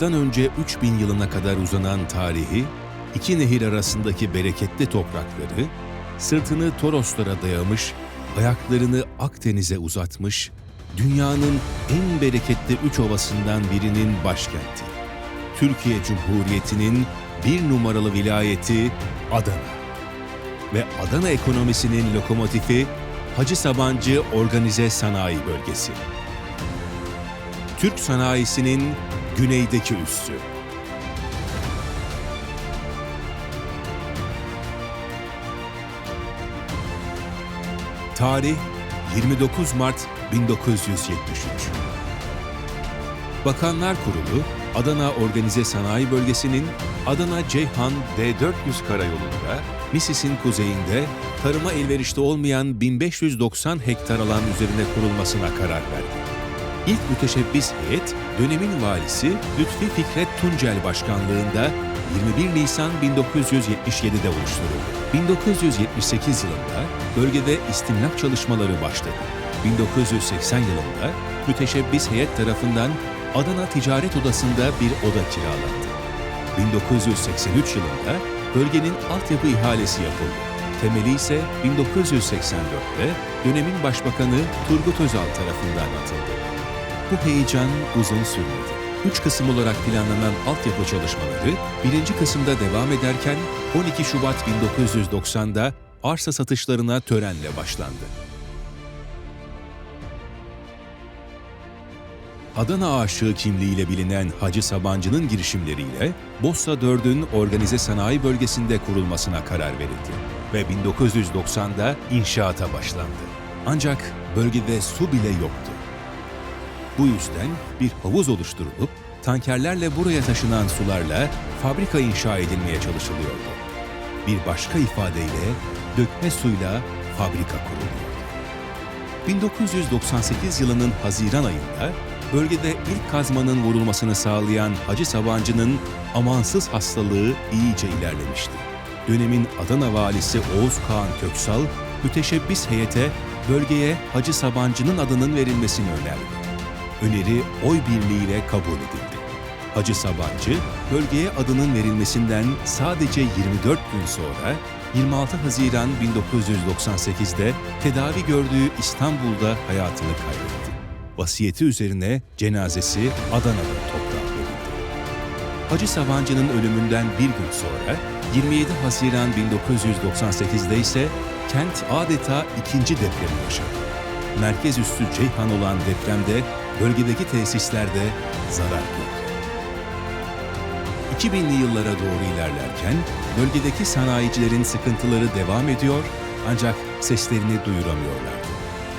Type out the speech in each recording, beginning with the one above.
Milattan önce 3000 yılına kadar uzanan tarihi, iki nehir arasındaki bereketli toprakları, sırtını Toroslara dayamış, ayaklarını Akdeniz'e uzatmış, dünyanın en bereketli üç ovasından birinin başkenti. Türkiye Cumhuriyeti'nin bir numaralı vilayeti Adana. Ve Adana ekonomisinin lokomotifi Hacı Sabancı Organize Sanayi Bölgesi. Türk sanayisinin güneydeki üssü. Tarih 29 Mart 1973. Bakanlar Kurulu, Adana Organize Sanayi Bölgesi'nin Adana Ceyhan D400 karayolunda, Misis'in kuzeyinde tarıma elverişli olmayan 1590 hektar alan üzerine kurulmasına karar verdi. İlk müteşebbis heyet, dönemin valisi Lütfi Fikret Tuncel başkanlığında 21 Nisan 1977'de oluşturuldu. 1978 yılında bölgede istimlak çalışmaları başladı. 1980 yılında müteşebbis heyet tarafından Adana Ticaret Odası'nda bir oda kiralandı. 1983 yılında bölgenin altyapı ihalesi yapıldı. Temeli ise 1984'te dönemin başbakanı Turgut Özal tarafından atıldı. Bu heyecan uzun sürmedi. Üç kısım olarak planlanan altyapı çalışmaları birinci kısımda devam ederken 12 Şubat 1990'da arsa satışlarına törenle başlandı. Adana aşığı kimliğiyle bilinen Hacı Sabancı'nın girişimleriyle Bossa 4'ün organize sanayi bölgesinde kurulmasına karar verildi ve 1990'da inşaata başlandı. Ancak bölgede su bile yoktu. Bu yüzden bir havuz oluşturulup tankerlerle buraya taşınan sularla fabrika inşa edilmeye çalışılıyordu. Bir başka ifadeyle dökme suyla fabrika kuruluyordu. 1998 yılının Haziran ayında bölgede ilk kazmanın vurulmasını sağlayan Hacı Sabancı'nın amansız hastalığı iyice ilerlemişti. Dönemin Adana valisi Oğuz Kağan Köksal, müteşebbis heyete bölgeye Hacı Sabancı'nın adının verilmesini önerdi. Öneri oy birliğiyle kabul edildi. Hacı Sabancı, bölgeye adının verilmesinden sadece 24 gün sonra 26 Haziran 1998'de tedavi gördüğü İstanbul'da hayatını kaybetti. Vasiyeti üzerine cenazesi Adana'da toprağa verildi. Hacı Sabancı'nın ölümünden bir gün sonra 27 Haziran 1998'de ise kent adeta ikinci depremi yaşadı. Merkez üssü Ceyhan olan depremde bölgedeki tesislerde zarar gördü. 2000'li yıllara doğru ilerlerken bölgedeki sanayicilerin sıkıntıları devam ediyor ancak seslerini duyuramıyorlardı.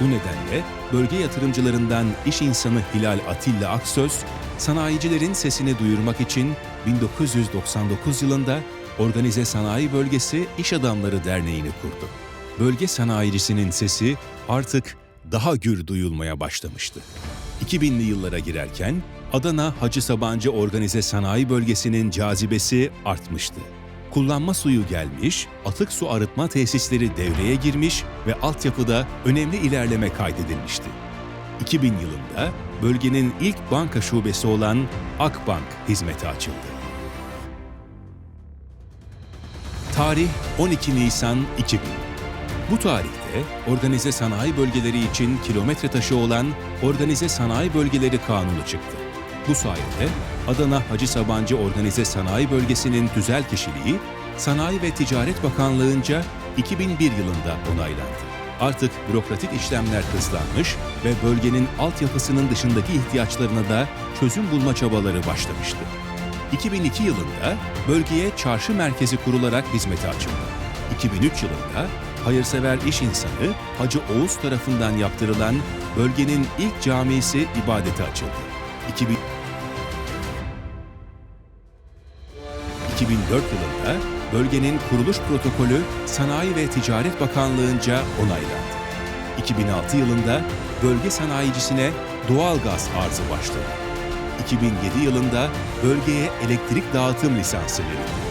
Bu nedenle bölge yatırımcılarından iş insanı Hilal Atilla Aksöz, sanayicilerin sesini duyurmak için 1999 yılında Organize Sanayi Bölgesi İş Adamları Derneği'ni kurdu. Bölge sanayicisinin sesi artık daha gür duyulmaya başlamıştı. 2000'li yıllara girerken Adana Hacı Sabancı Organize Sanayi Bölgesi'nin cazibesi artmıştı. Kullanma suyu gelmiş, atık su arıtma tesisleri devreye girmiş ve altyapıda önemli ilerleme kaydedilmişti. 2000 yılında bölgenin ilk banka şubesi olan Akbank hizmete açıldı. Tarih 12 Nisan 2000. Bu tarihte organize sanayi bölgeleri için kilometre taşı olan Organize Sanayi Bölgeleri Kanunu çıktı. Bu sayede Adana Hacı Sabancı Organize Sanayi Bölgesi'nin tüzel kişiliği Sanayi ve Ticaret Bakanlığı'nca 2001 yılında onaylandı. Artık bürokratik işlemler hızlanmış ve bölgenin altyapısının dışındaki ihtiyaçlarına da çözüm bulma çabaları başlamıştı. 2002 yılında bölgeye çarşı merkezi kurularak hizmete açıldı. 2003 yılında hayırsever iş insanı Hacı Oğuz tarafından yaptırılan bölgenin ilk camisi ibadete açıldı. 2000 2004 yılında bölgenin kuruluş protokolü Sanayi ve Ticaret Bakanlığı'nca onaylandı. 2006 yılında bölge sanayicisine doğal gaz arzı başladı. 2007 yılında bölgeye elektrik dağıtım lisansı verildi.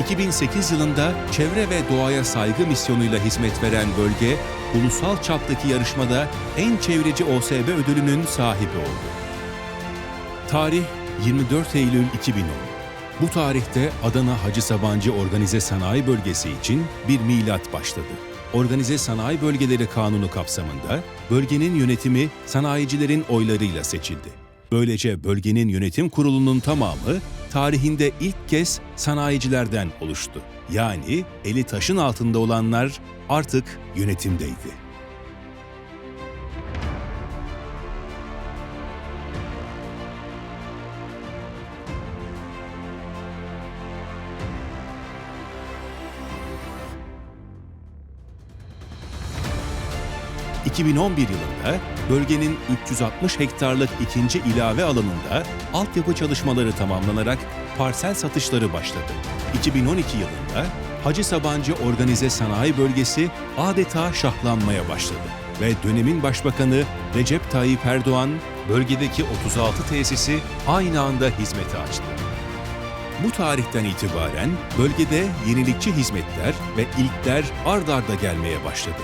2008 yılında çevre ve doğaya saygı misyonuyla hizmet veren bölge, ulusal çaptaki yarışmada en çevreci OSB ödülünün sahibi oldu. Tarih 24 Eylül 2010. Bu tarihte Adana Hacı Sabancı Organize Sanayi Bölgesi için bir milat başladı. Organize Sanayi Bölgeleri Kanunu kapsamında bölgenin yönetimi sanayicilerin oylarıyla seçildi. Böylece bölgenin yönetim kurulunun tamamı tarihinde ilk kez sanayicilerden oluştu. Yani eli taşın altında olanlar artık yönetimdeydi. ...2011 yılında bölgenin 360 hektarlık ikinci ilave alanında altyapı çalışmaları tamamlanarak parsel satışları başladı. 2012 yılında Hacı Sabancı Organize Sanayi Bölgesi adeta şahlanmaya başladı ve dönemin başbakanı Recep Tayyip Erdoğan bölgedeki 36 tesisi aynı anda hizmete açtı. Bu tarihten itibaren bölgede yenilikçi hizmetler ve ilkler ard arda gelmeye başladı.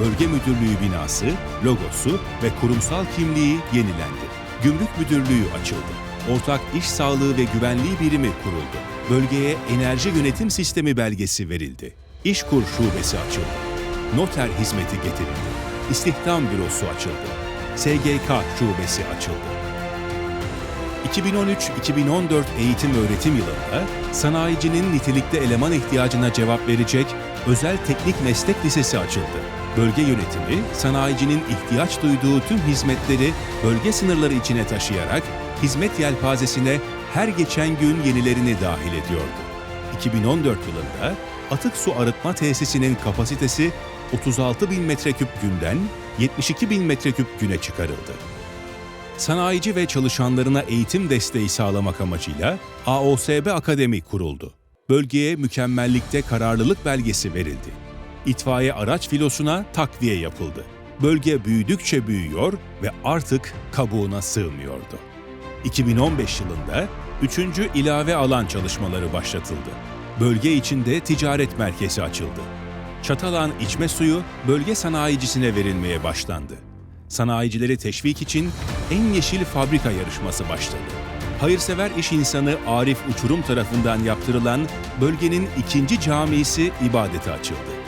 Bölge Müdürlüğü binası, logosu ve kurumsal kimliği yenilendi. Gümrük Müdürlüğü açıldı. Ortak İş Sağlığı ve Güvenliği Birimi kuruldu. Bölgeye Enerji Yönetim Sistemi belgesi verildi. İşkur Şubesi açıldı. Noter hizmeti getirildi. İstihdam Bürosu açıldı. SGK Şubesi açıldı. 2013-2014 eğitim öğretim yılında sanayicinin nitelikli eleman ihtiyacına cevap verecek özel teknik meslek lisesi açıldı. Bölge yönetimi sanayicinin ihtiyaç duyduğu tüm hizmetleri bölge sınırları içine taşıyarak hizmet yelpazesine her geçen gün yenilerini dahil ediyordu. 2014 yılında atık su arıtma tesisinin kapasitesi 36 bin metreküp günden 72 bin metreküp güne çıkarıldı sanayici ve çalışanlarına eğitim desteği sağlamak amacıyla AOSB Akademi kuruldu. Bölgeye mükemmellikte kararlılık belgesi verildi. İtfaiye araç filosuna takviye yapıldı. Bölge büyüdükçe büyüyor ve artık kabuğuna sığmıyordu. 2015 yılında 3. ilave alan çalışmaları başlatıldı. Bölge içinde ticaret merkezi açıldı. Çatalan içme suyu bölge sanayicisine verilmeye başlandı sanayicileri teşvik için En Yeşil Fabrika yarışması başladı. Hayırsever iş insanı Arif Uçurum tarafından yaptırılan bölgenin ikinci camisi ibadete açıldı.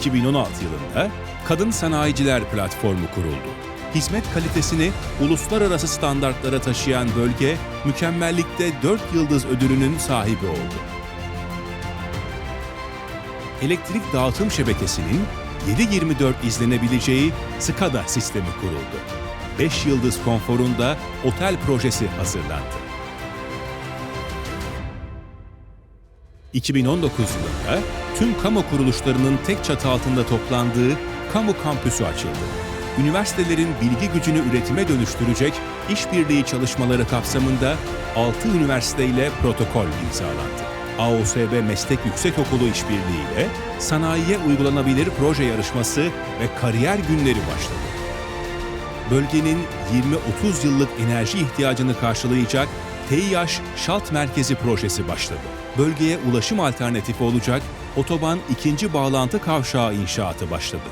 ...2016 yılında Kadın Sanayiciler Platformu kuruldu. Hizmet kalitesini uluslararası standartlara taşıyan bölge, mükemmellikte 4 yıldız ödülünün sahibi oldu elektrik dağıtım şebekesinin 7-24 izlenebileceği SCADA sistemi kuruldu. 5 yıldız konforunda otel projesi hazırlandı. 2019 yılında tüm kamu kuruluşlarının tek çatı altında toplandığı kamu kampüsü açıldı. Üniversitelerin bilgi gücünü üretime dönüştürecek işbirliği çalışmaları kapsamında 6 üniversite ile protokol imzalandı. AOSB Meslek Yüksekokulu işbirliğiyle sanayiye uygulanabilir proje yarışması ve kariyer günleri başladı. Bölgenin 20-30 yıllık enerji ihtiyacını karşılayacak TİAŞ Şalt Merkezi projesi başladı. Bölgeye ulaşım alternatifi olacak otoban ikinci bağlantı kavşağı inşaatı başladı.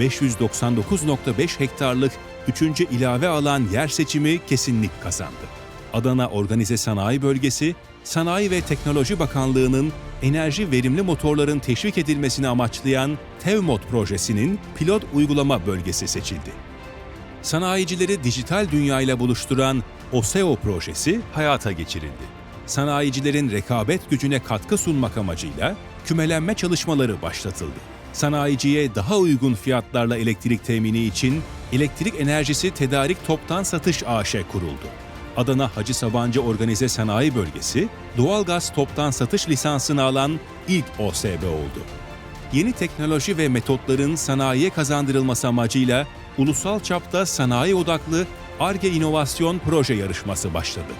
599.5 hektarlık 3. ilave alan yer seçimi kesinlik kazandı. Adana Organize Sanayi Bölgesi, Sanayi ve Teknoloji Bakanlığı'nın enerji verimli motorların teşvik edilmesini amaçlayan TEVMOD projesinin pilot uygulama bölgesi seçildi. Sanayicileri dijital dünyayla buluşturan OSEO projesi hayata geçirildi. Sanayicilerin rekabet gücüne katkı sunmak amacıyla kümelenme çalışmaları başlatıldı. Sanayiciye daha uygun fiyatlarla elektrik temini için Elektrik Enerjisi Tedarik Toptan Satış AŞ kuruldu. Adana Hacı Sabancı Organize Sanayi Bölgesi, doğalgaz toptan satış lisansını alan ilk OSB oldu. Yeni teknoloji ve metotların sanayiye kazandırılması amacıyla ulusal çapta sanayi odaklı ARGE İnovasyon Proje Yarışması başladı.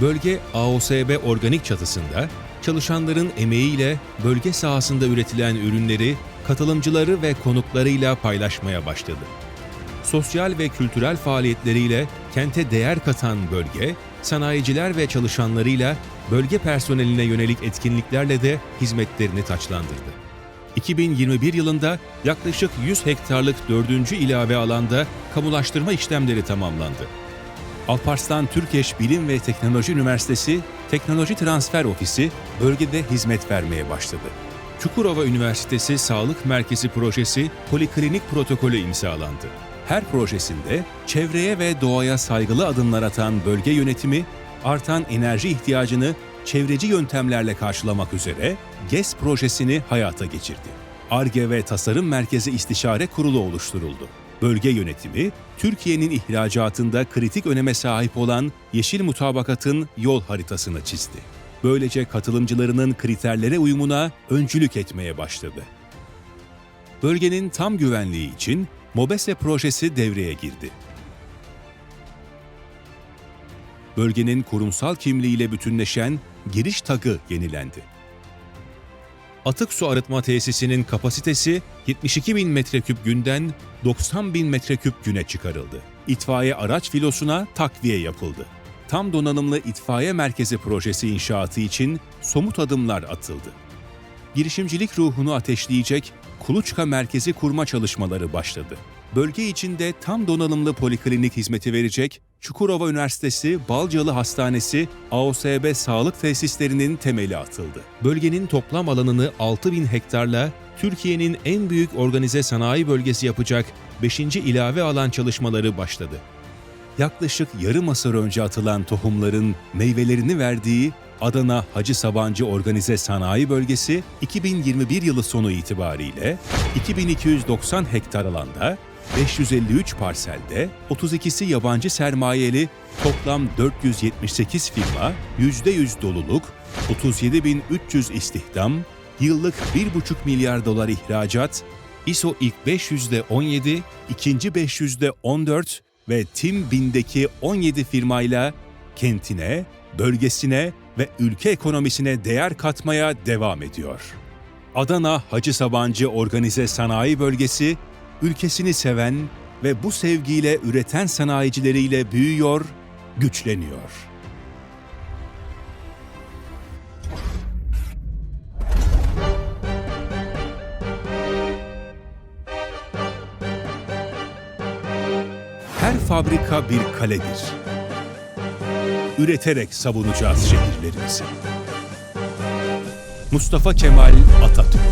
Bölge AOSB organik çatısında çalışanların emeğiyle bölge sahasında üretilen ürünleri katılımcıları ve konuklarıyla paylaşmaya başladı sosyal ve kültürel faaliyetleriyle kente değer katan bölge, sanayiciler ve çalışanlarıyla bölge personeline yönelik etkinliklerle de hizmetlerini taçlandırdı. 2021 yılında yaklaşık 100 hektarlık 4. ilave alanda kamulaştırma işlemleri tamamlandı. Alparslan Türkeş Bilim ve Teknoloji Üniversitesi Teknoloji Transfer Ofisi bölgede hizmet vermeye başladı. Çukurova Üniversitesi Sağlık Merkezi projesi poliklinik protokolü imzalandı. Her projesinde çevreye ve doğaya saygılı adımlar atan bölge yönetimi, artan enerji ihtiyacını çevreci yöntemlerle karşılamak üzere GES projesini hayata geçirdi. ARGE ve Tasarım Merkezi İstişare Kurulu oluşturuldu. Bölge yönetimi, Türkiye'nin ihracatında kritik öneme sahip olan Yeşil Mutabakat'ın yol haritasını çizdi. Böylece katılımcılarının kriterlere uyumuna öncülük etmeye başladı. Bölgenin tam güvenliği için MOBESE projesi devreye girdi. Bölgenin kurumsal kimliğiyle bütünleşen giriş tagı yenilendi. Atık su arıtma tesisinin kapasitesi 72 bin metreküp günden 90 bin metreküp güne çıkarıldı. İtfaiye araç filosuna takviye yapıldı. Tam donanımlı itfaiye merkezi projesi inşaatı için somut adımlar atıldı. Girişimcilik ruhunu ateşleyecek kuluçka merkezi kurma çalışmaları başladı. Bölge içinde tam donanımlı poliklinik hizmeti verecek Çukurova Üniversitesi Balcalı Hastanesi AOSB sağlık tesislerinin temeli atıldı. Bölgenin toplam alanını 6000 hektarla Türkiye'nin en büyük organize sanayi bölgesi yapacak 5. ilave alan çalışmaları başladı. Yaklaşık yarım asır önce atılan tohumların meyvelerini verdiği Adana Hacı Sabancı Organize Sanayi Bölgesi 2021 yılı sonu itibariyle 2290 hektar alanda 553 parselde 32'si yabancı sermayeli toplam 478 firma, %100 doluluk, 37.300 istihdam, yıllık 1,5 milyar dolar ihracat, ISO ilk 500'de 17, ikinci 500'de 14 ve Tim 1000'deki 17 firmayla kentine, bölgesine ve ülke ekonomisine değer katmaya devam ediyor. Adana Hacı Sabancı Organize Sanayi Bölgesi, ülkesini seven ve bu sevgiyle üreten sanayicileriyle büyüyor, güçleniyor. Her fabrika bir kaledir. Üreterek savunacağız şehirlerimizi. Mustafa Kemal Atatürk